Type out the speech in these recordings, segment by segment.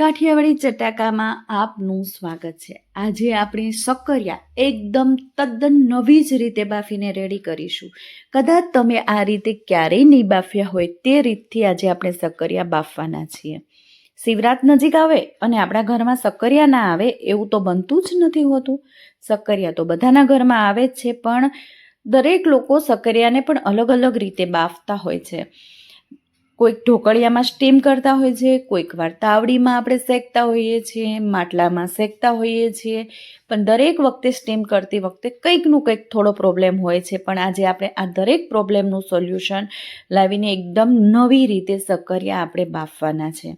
કાઠિયાવાડી ચટાકામાં આપનું સ્વાગત છે. આજે આપણે સક્કરિયા એકદમ તદ્દન નવી જ રીતે બાફીને રેડી કરીશું. કદાચ તમે આ રીતે ક્યારેય નહીં બાફ્યા હોય તે રીતથી આજે આપણે સક્કરિયા બાફવાના છીએ. શિવરાત નજીક આવે અને આપણા ઘરમાં સક્કરિયા ના આવે એવું તો બનતું જ નથી હોતું. સક્કરિયા તો બધાના ઘરમાં આવે જ છે, પણ દરેક લોકો સક્કરિયાને પણ અલગ અલગ રીતે બાફતા હોય છે. કોઈક ઢોકળિયામાં સ્ટીમ કરતા હોય છે, કોઈક વાર તાવડીમાં આપણે શેકતા હોઈએ છીએ, માટલામાં શેકતા હોઈએ છીએ, પણ દરેક વખતે સ્ટીમ કરતી વખતે કંઈકનું કંઈક થોડો પ્રોબ્લેમ હોય છે. પણ આજે આપણે આ દરેક પ્રોબ્લેમનું સોલ્યુશન લાવીને એકદમ નવી રીતે સક્કરિયા આપણે બાફવાના છે.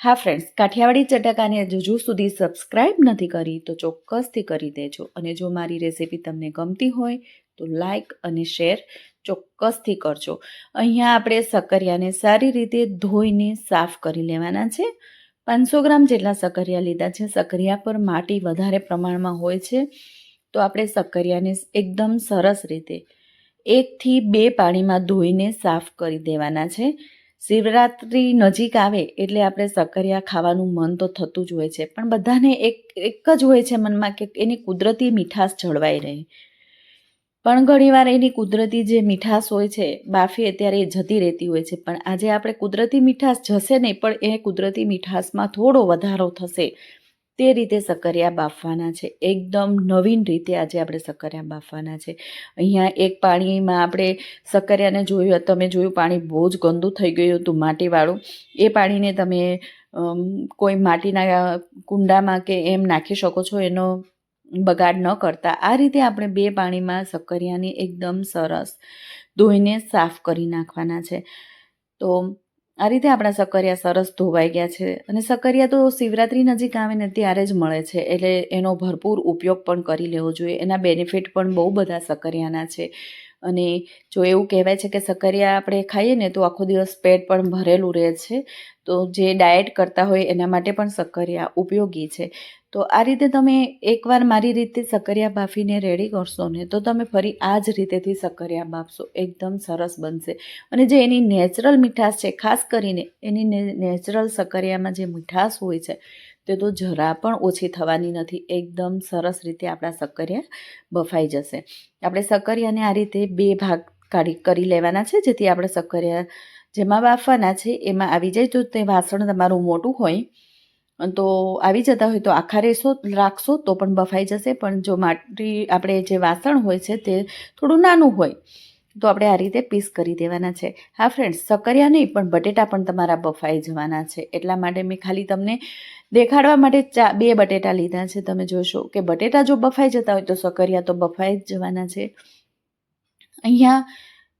હા ફ્રેન્ડ્સ કાઠિયાવાડી ચટાકાને હજુ સુધી સબસ્ક્રાઇબ નથી કરી તો ચોક્કસથી કરી દેજો. અને જો મારી રેસીપી તમને ગમતી હોય તો લાઇક અને શેર ચોક્કસથી કરજો. અહીંયા આપણે સક્કરિયાને સારી રીતે ધોઈને સાફ કરી લેવાના છે. પાંચસો ગ્રામ જેટલા સક્કરિયા લીધા છે. સક્કરિયા પર માટી વધારે પ્રમાણમાં હોય છે. તો આપણે સક્કરિયાને એકદમ સરસ રીતે એકથી બે પાણીમાં ધોઈને સાફ કરી દેવાના છે. શિવરાત્રિ નજીક આવે એટલે આપણે સક્કરિયા ખાવાનું મન તો થતું જ હોય છે. પણ બધાને એક એક જ હોય છે મનમાં કે એની કુદરતી મીઠાશ જળવાઈ રહે. પણ ઘણીવાર એની કુદરતી જે મીઠાશ હોય છે બાફીએ ત્યારે એ જતી રહેતી હોય છે. પણ આજે આપણે કુદરતી મીઠાશ જશે નહીં, પણ એ કુદરતી મીઠાશમાં થોડો વધારો થશે. તે રીતે સક્કરિયા બાફવાના છે. એકદમ નવીન રીતે આજે આપણે સક્કરિયા બાફવાના છે. અહીંયા એક પાણીમાં આપણે સક્કરિયાને જોયું તમે જોયું પાણી બહુ જ ગંદુ થઈ ગયું હતું, માટીવાળું. એ પાણીને તમે કોઈ માટીના કુંડામાં કે એમ નાખી શકો છો, એનો બગાડ ન કરતા. આ રીતે આપણે બે પાણીમાં સક્કરિયાને એકદમ સરસ ધોઈને સાફ કરી નાખવાના છે. તો આ રીતે આપણા સક્કરિયા સરસ ધોવાઈ ગયા છે અને સક્કરિયા તો શિવરાત્રી નજીક આવે ને ત્યારે જ મળે છે. એટલે એનો ભરપૂર ઉપયોગ પણ કરી લેવો જોઈએ. એના બેનિફિટ પણ બહુ બધા સક્કરિયાના છે. અને જો એવું કહેવાય છે કે સક્કરિયા આપણે ખાઈએ ને તો આખો દિવસ પેટ પણ ભરેલું રહે છે. તો જે ડાયટ કરતા હોય એના માટે પણ સક્કરિયા ઉપયોગી છે. તો આ રીતે તમે એકવાર મારી રીતે સક્કરિયા બાફીને રેડી કરશો ને, તો તમે ફરી આ જ રીતેથી સક્કરિયા બાફશો. એકદમ સરસ બનશે. અને જે એની નેચરલ મીઠાશ છે, ખાસ કરીને એની નેચરલ સક્કરિયામાં જે મીઠાશ હોય છે, તે તો જરા પણ ઓછી થવાની નથી. એકદમ સરસ રીતે આપણા સક્કરિયા બફાઈ જશે. આપણે સક્કરિયાને આ રીતે બે ભાગ કાઢી, કરી લેવાના છે, જેથી આપણે સક્કરિયા જેમાં બાફવાના છે, એમાં આવી જાય. તો તે વાસણ તમારું મોટું હોય તો આવી જતા હોય તો આખા રેસો રાખશો તો પણ બફાઈ જશે. પણ જો માટી, આપણે જે વાસણ હોય છે તે થોડું નાનું હોય, તો આપણે આ રીતે પીસ કરી દેવાના છે. હા ફ્રેન્ડ્સ સકરિયા નહીં, પણ બટેટા પણ તમારા બફાઈ જવાના છે. એટલા માટે મેં ખાલી તમને દેખાડવા માટે ચા, બે બટેટા લીધા છે. તમે જોશો કે બટેટા જો બફાઈ જતા હોય તો સકરિયા તો બફાઈ જ જવાના છે. અહીંયા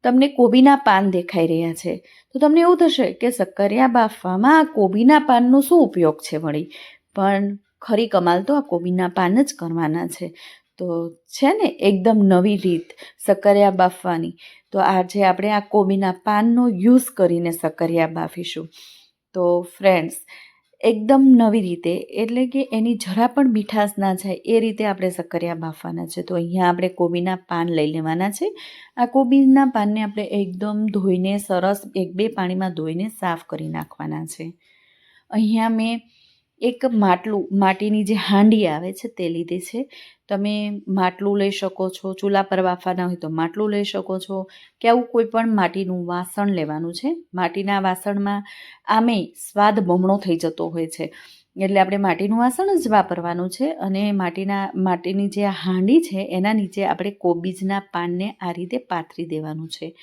તમને કોબીના પાન દેખાઈ રહ્યા છે. તો તમને એવું થશે કે સક્કરિયા બાફવામાં આ કોબીના પાનનો શું ઉપયોગ છે વળી? પણ ખરી કમાલ તો આ કોબીના પાન જ કરવાના છે. તો છે ને એકદમ નવી રીત સક્કરિયા બાફવાની. તો આજે આપણે આ કોબીના પાનનો યુઝ કરીને સક્કરિયા બાફીશું. તો ફ્રેન્ડ્સ એકદમ નવી રીતે, એટલે કે એની જરા પણ મીઠાશ ના જાય, એ રીતે આપણે સક્કરિયા બાફવાના છે. તો અહીંયા આપણે કોબીના પાન લઈ લેવાના છે. આ કોબીના પાનને આપણે એકદમ ધોઈને સરસ એક બે પાણીમાં ધોઈને સાફ કરી નાખવાના છે. અહીંયા મેં એક માટલું, માટીની જે હાંડી આવે છે તે લીધી છે. તમે માટલું લઈ શકો છો, ચૂલા પર વાફવાના હોય તો માટલું લઈ શકો છો. કે આવું કોઈ પણ માટીનું વાસણ લેવાનું છે. માટીના વાસણમાં આમે સ્વાદ બમણો થઈ જતો હોય છે. એટલે આપણે માટીનું વાસણ જ વાપરવાનું છે અને માટીના, માટીની જે હાંડી છે એના નીચે આપણે કોબીજના પાનને આ રીતે પાથરી દેવાનું છે.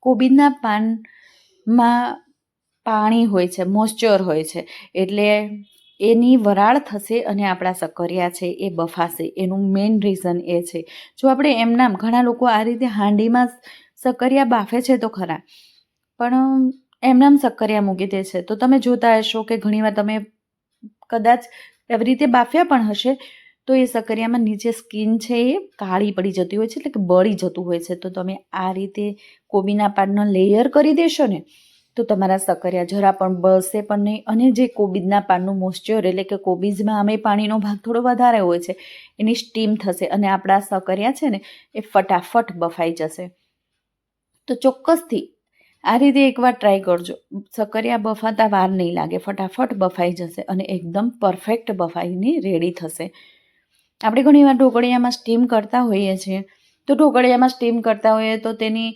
કોબીજના પાનમાં પાણી હોય છે, મોઇશ્ચર હોય છે, એટલે એની વરાળ થશે અને આપણા સક્કરિયા છે એ બફાશે. એનું મેઇન રીઝન એ છે. જો આપણે એમનામ ઘણા લોકો આ રીતે હાંડીમાં સક્કરિયા બાફે છે તો ખરા, પણ એમનામ સક્કરિયા મૂકી દે છે. તો તમે જોતા હશો કે ઘણીવાર તમે કદાચ એવી રીતે બાફ્યા પણ હશે, તો એ સક્કરિયામાં નીચે સ્કીન છે એ કાળી પડી જતી હોય છે, એટલે કે બળી જતું હોય છે. તો તમે આ રીતે કોબીના પાનનો લેયર કરી દેશો ને તો તમારા સકરિયા જરા પણ બળશે પણ નહીં. અને જે કોબીજના પાનનું મોઇશ્ચર એટલે કે કોબીજમાં અમે પાણીનો ભાગ થોડો વધારે હોય છે, એની સ્ટીમ થશે અને આપણા સકરિયા છે ને, એ ફટાફટ બફાઈ જશે. તો ચોક્કસથી આ રીતે એકવાર ટ્રાય કરજો. સકરિયા બફાતા વાર નહીં લાગે, ફટાફટ બફાઈ જશે અને એકદમ પરફેક્ટ બફાઈને રેડી થશે. આપણે ઘણીવાર ઢોકળિયામાં સ્ટીમ કરતા હોઈએ છીએ. તો ઢોકળિયામાં સ્ટીમ કરતા હોઈએ તો તેની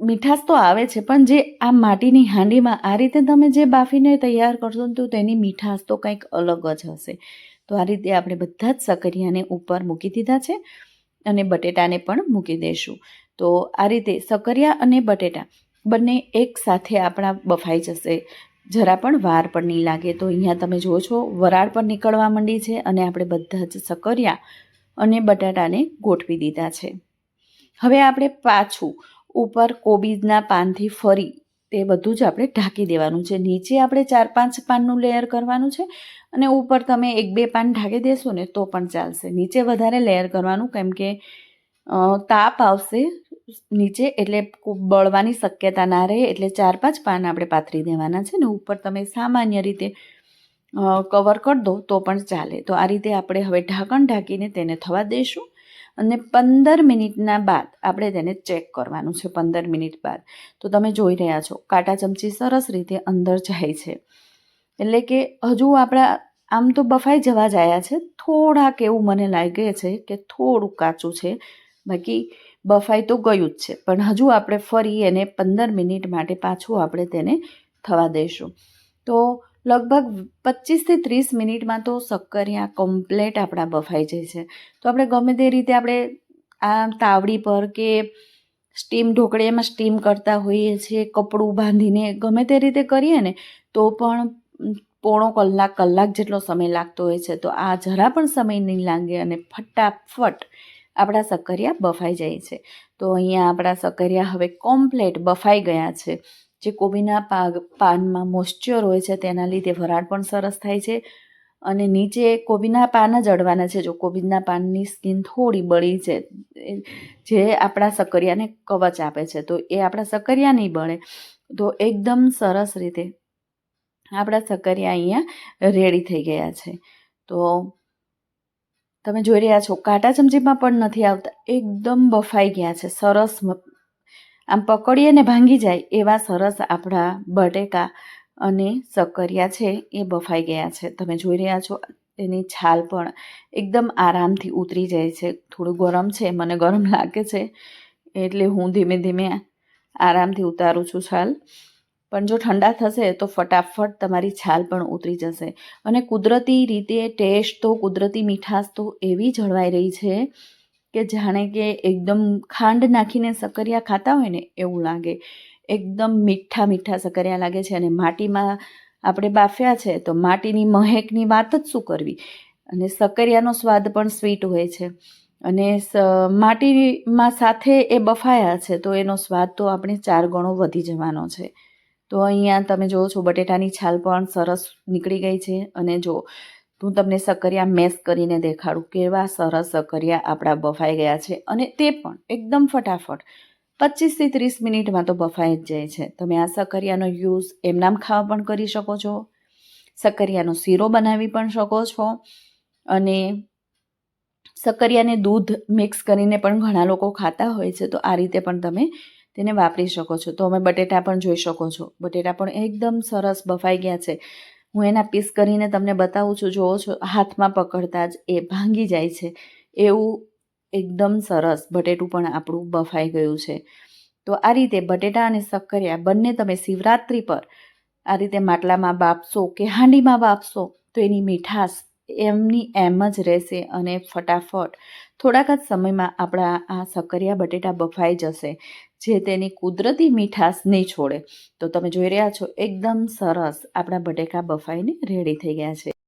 મીઠાશ તો આવે છે, પણ જે આ માટીની હાંડીમાં આ રીતે તમે જે બાફીને તૈયાર કરશો તો તેની મીઠાશ તો કંઈક અલગ જ હશે. તો આ રીતે આપણે બધા જ સકરિયાને ઉપર મૂકી દીધા છે અને બટેટાને પણ મૂકી દઈશું તો આ રીતે સકરિયા અને બટેટા બંને એક સાથે આપણા બફાઈ જશે. જરા પણ વાર પણ નહીં લાગે. તો અહીંયા તમે જુઓ છો, વરાળ પણ નીકળવા માંડી છે અને આપણે બધા જ સકરિયા અને બટાટાને ગોઠવી દીધા છે. હવે આપણે પાછું ઉપર કોબીજના પાનથી ફરી તે બધું જ આપણે ઢાંકી દેવાનું છે. નીચે આપણે ચાર પાંચ પાનનું લેયર કરવાનું છે અને ઉપર તમે એક બે પાન ઢાંકી દેશો ને તો પણ ચાલશે. નીચે વધારે લેયર કરવાનું કેમ કે તાપ આવશે નીચે એટલે બળવાની શક્યતા ના રહે એટલે ચાર પાંચ પાન આપણે પાથરી દેવાના છે ને ઉપર તમે સામાન્ય રીતે કવર કરી દો તો પણ ચાલે. તો આ રીતે આપણે હવે ઢાંકણ ઢાંકીને તેને થવા દઈશું અને પંદર મિનિટના બાદ આપણે તેને ચેક કરવાનું છે, પંદર મિનિટ બાદ. તો તમે જોઈ રહ્યા છો, કાંટા ચમચી સરસ રીતે અંદર જાય છે. એટલે કે હજુ આપણા, આમ તો બફાઈ જવા જ આવ્યા છે, થોડાક એવું મને લાગે છે કે થોડું કાચું છે, બાકી બફાઈ તો ગયું જ છે. પણ હજુ આપણે ફરી એને પંદર મિનિટ માટે પાછું આપણે તેને થવા દઈશું તો લગભગ પચીસથી ત્રીસ મિનિટમાં તો શક્કરિયા કમ્પ્લેટ આપણા બફાઈ જાય છે. તો આપણે ગમે તે રીતે આપણે આ તાવડી પર કે સ્ટીમ ઢોકળીયામાં સ્ટીમ કરતા હોઈએ છીએ, કપડું બાંધીને ગમે તે રીતે કરીએ ને, તો પણ પોણો કલાક કલાક જેટલો સમય લાગતો હોય છે. તો આ જરા પણ સમય નહીં લાગે અને ફટાફટ આપણા સક્કરિયા બફાઈ જાય છે. તો અહીંયા આપણા સક્કરિયા હવે કોમ્પ્લેટ બફાઈ ગયા છે. જે કોબીના પાગ, પાનમાં મોઇશ્ચર હોય છે, તેના લીધે વરાળ પણ સરસ થાય છે. અને નીચે કોબીના પાન જ અડવાના છે. જો કોબીના પાનની સ્કિન થોડી બળી છે જે આપણા સક્કરિયાને કવચ આપે છે, તો એ આપણા સક્કરિયા નહીં બળે. તો એકદમ સરસ રીતે આપણા સક્કરિયા અહીંયા રેડી થઈ ગયા છે. તો તમે જોઈ રહ્યા છો, કાંટા ચમચીમાં પણ નથી આવતા. એકદમ બફાઈ ગયા છે. સરસ આમ પકડીએ ને ભાંગી જાય એવા સરસ આપણા બટેકા અને સક્કરિયા છે એ બફાઈ ગયા છે. તમે જોઈ રહ્યા છો એની છાલ પણ એકદમ આરામથી ઉતરી જાય છે. થોડું ગરમ છે, મને ગરમ લાગે છે, એટલે હું ધીમે ધીમે આરામથી ઉતારું છું છાલ. પણ જો ઠંડા થશે તો ફટાફટ તમારી છાલ પણ ઉતરી જશે. અને કુદરતી રીતે ટેસ્ટ તો, કુદરતી મીઠાશ તો એવી જળવાઈ રહી છે કે જાણે કે એકદમ ખાંડ નાખીને સક્કરિયા ખાતા હોય ને એવું લાગે. એકદમ મીઠા મીઠા સક્કરિયા લાગે છે અને માટીમાં આપણે બાફ્યા છે તો માટીની મહેકની વાત જ શું કરવી? અને સક્કરિયાનો સ્વાદ પણ સ્વીટ હોય છે. અને માટીમાં સાથે એ બફાયા છે તો એનો સ્વાદ તો આપણે ચાર ગણો વધી જવાનો છે. તો અહીંયા તમે જુઓ છો બટેટાની છાલ પણ સરસ નીકળી ગઈ છે અને જો હું તમને સક્કરિયા મેસ કરીને દેખાડું, કેવા સરસ સક્કરિયા આપણા બફાઈ ગયા છે અને તે પણ એકદમ ફટાફટ. પચીસથી ત્રીસ મિનિટમાં તો બફાઈ જ જાય છે. તમે આ સક્કરિયાનો યુઝ એમનામ ખાવા પણ કરી શકો છો. સક્કરિયાનો શીરો બનાવી પણ શકો છો. અને સક્કરિયાને દૂધ મિક્સ કરીને પણ ઘણા લોકો ખાતા હોય છે, તો આ રીતે પણ તમે તેને વાપરી શકો છો. તો અમે બટેટા પણ જોઈ શકો છો. બટેટા પણ એકદમ સરસ બફાઈ ગયા છે. હું એના પીસ કરીને તમને બતાવું છું. જોવો છો, હાથમાં પકડતા જ એ ભાંગી જાય છે. એવું એકદમ સરસ બટેટું પણ આપણું બફાઈ ગયું છે. તો આ રીતે બટેટા અને સક્કરિયા બંને તમે શિવરાત્રિ પર આ રીતે માટલામાં બાફશો કે હાંડીમાં બાફશો તો એની મીઠાશ એમની એમ જ રહેશે અને ફટાફટ થોડાક જ સમયમાં આપણા આ સક્કરિયા બટેટા બફાઈ જશે, જે તેની કુદરતી મીઠાશ નહીં છોડે. તો તમે જોઈ રહ્યા છો, એકદમ સરસ આપણા બટેકા બફાઈને રેડી થઈ ગયા છે.